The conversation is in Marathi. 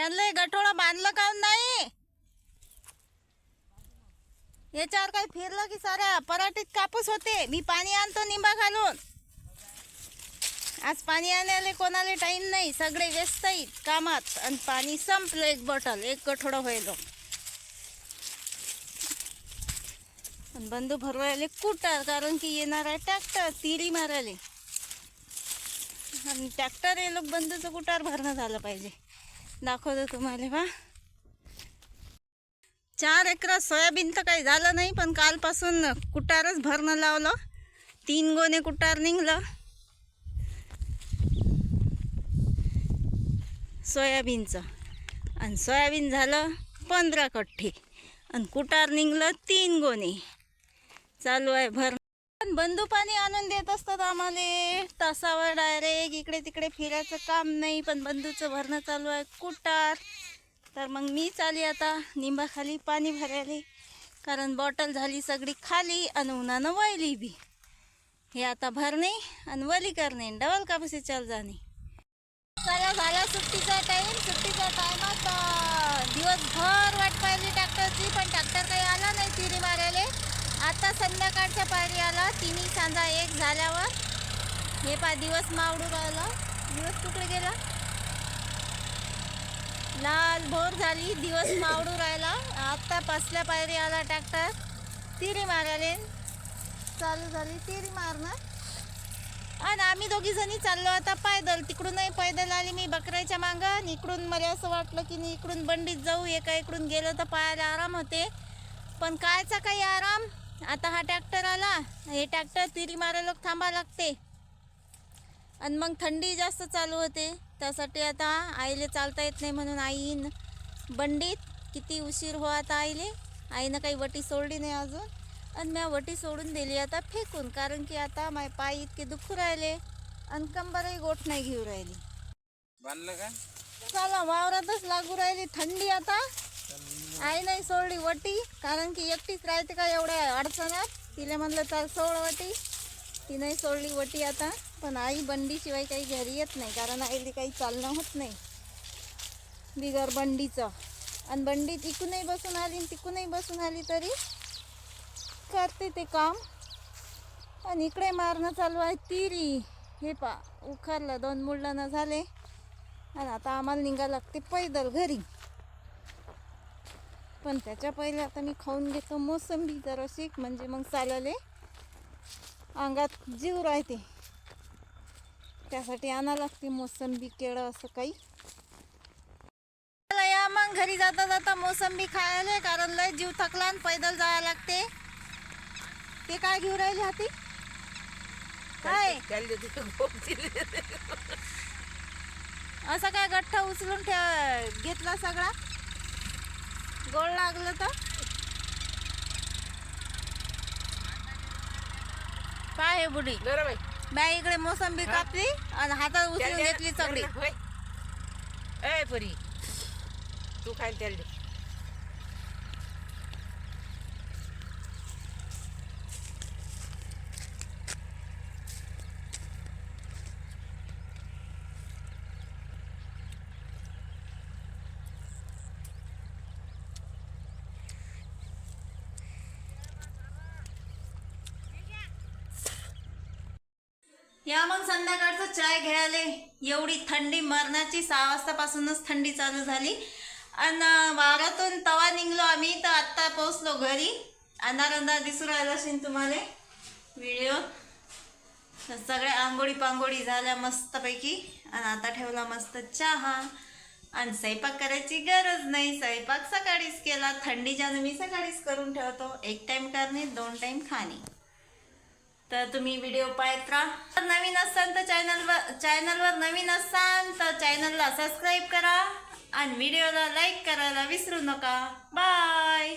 त्यांना गठोळं बांधलं का नाही? याच्यावर काही फिरलं की साऱ्या पराठीत कापूस होते. मी पाणी आणतो निंबा घालून. आज पाणी आणायला कोणाला टाईम नाही. सगळे व्यस्त आहेत कामात. आणि पाणी संपलं एक बॉटल एक गठोडं होईल बंधू भरवायले कुटार कारण की येणार आहे ट्रॅक्टर तिरी मारायले. आणि ट्रॅक्टर हे लोक बंधूचं कुटार भरणं झालं पाहिजे. दाखवतो तुम्हाला बा चार एकरात सोयाबीन तर काही झालं नाही पण कालपासून कुटारच भरणं लावलं. तीन गोणे कुटार निघलं. सोयाबीनचं. आणि सोयाबीन झालं पंधरा कट्ठे. आणि कुटार निघलं तीन गोणे. चालू आहे भर पण बंधू पाणी आणून देत असतात आम्हाला. तासावर डायरेक्ट इकडे तिकडे फिरायचं काम नाही पण बंधूचं भरणं चालू आहे कुटार तर मग मी चाली आता निंबाखाली पाणी भरायले. कारण बॉटल झाली सगळी खाली आणि उन्हानं वाहिली बी. हे आता भरणे आणि वली करणे डबल कापसे चाल जाणे. चला झाला सुट्टीचा टाईम सुट्टीचा टायमात दिवसभर वाट पाहिली ट्रॅक्टरची पण ट्रॅक्टर काही आला नाही तिरी मारायला. आता संध्याकाळच्या पायरी आला तिन्ही सांजा एक झाल्यावर हे पा दिवस मावडू राहिला. दिवस कुठे गेला? लाल भोर झाली दिवस मावडू राहिला. आत्ता पासल्या पायरी आला ट्रॅक्टर तिरी मारायला. चालू झाली तिरी मारणं आणि आम्ही दोघी जणी चाललो. आता पायदल तिकडूनही पैदल आली मी बकऱ्याच्या मागं. आणि इकडून मला असं वाटलं की मी इकडून बंडीत जाऊ. एका इकडून गेलो तर पायाला आराम होते. पण कायचा काही आराम? आता हा ट्रॅक्टर आला. हे ट्रॅक्टर तिरी मारा लोक थांबा लागते. आणि मग थंडी जास्त चालू होते. त्यासाठी आता आईले चालता येत नाही म्हणून आईन बंडीत किती उशीर हो आता आईले. आईनं काही वटी सोडली नाही अजून. आणि म्या वटी सोडून दिली आता फेकून. कारण की आता माय पाय इतके दुखू राहिले. आणि कंबरही गोठ नाही घेऊ राहिली. बांधलं का? चला वावरातच लागू राहिली थंडी आता. आई नाही सोडली वटी कारण की एकटीच राहते का एवढ्या अडचणात? तिला म्हणलं चाल सोड वटी. ती नाही सोडली वटी आता पण आई बंडीशिवाय काही घरी येत नाही कारण आईला काही चालणं होत नाही. बिगर बंडीचं. आणि बंडीत तिकूनही बसून आली आणि तिकूनही बसून आली तरी करते ते काम. आणि इकडे मारणं चालू आहे तिरी. हे पा उखारलं दोन मुळलं झाले. आणि आता आम्हाला निघा लागते पैदल घरी. पण त्याच्या पहिले आता मी खाऊन घेतो मोसंबी जराशी. म्हणजे मग चालले. अंगात जीव राहते. त्यासाठी आणा लागते मोसंबी केळं असं काही. या मग घरी जाता जाता मोसंबी खायला कारण लय जीव थकला आणि पैदल जायला लागते. ते काय घेऊ राहिले हाती? काय? असं काय गठ्ठा उचलून ठेव घेतला सगळा? गोळ लागलं तर? काय हे बुडी. बाई. इकडे मोसंबी कापली आणि हातात उचलून घेतली सगळी. ए परी. तू खायला त्याला या मग संध्याकाळचं चाय घ्यायला. एवढी थंडी मरणाची सहा वाजतापासूनच थंडी चालू झाली. आणि वारातून तवा निघलो आम्ही तर आत्ता पोचलो घरी. अंधार अंधार दिसू राहिला असेल तुम्हाला. व्हिडिओ. सगळ्या आंघोळी पांघोळी झाल्या मस्तपैकी. आणि आता ठेवला मस्त चहा. आणि स्वयंपाक करायची गरज नाही. स्वयंपाक सकाळीच केला. थंडीच्यानं मी सकाळीच करून ठेवतो. एक टाईम करणे दोन टाईम खाणे. तर तुम्ही व्हिडिओ पाहत राहा. तर नवीन असाल तर चॅनलवर चॅनलवर नवीन असाल तर चॅनलला सबस्क्राईब करा. आणि व्हिडिओला लाईक करायला विसरू नका. बाय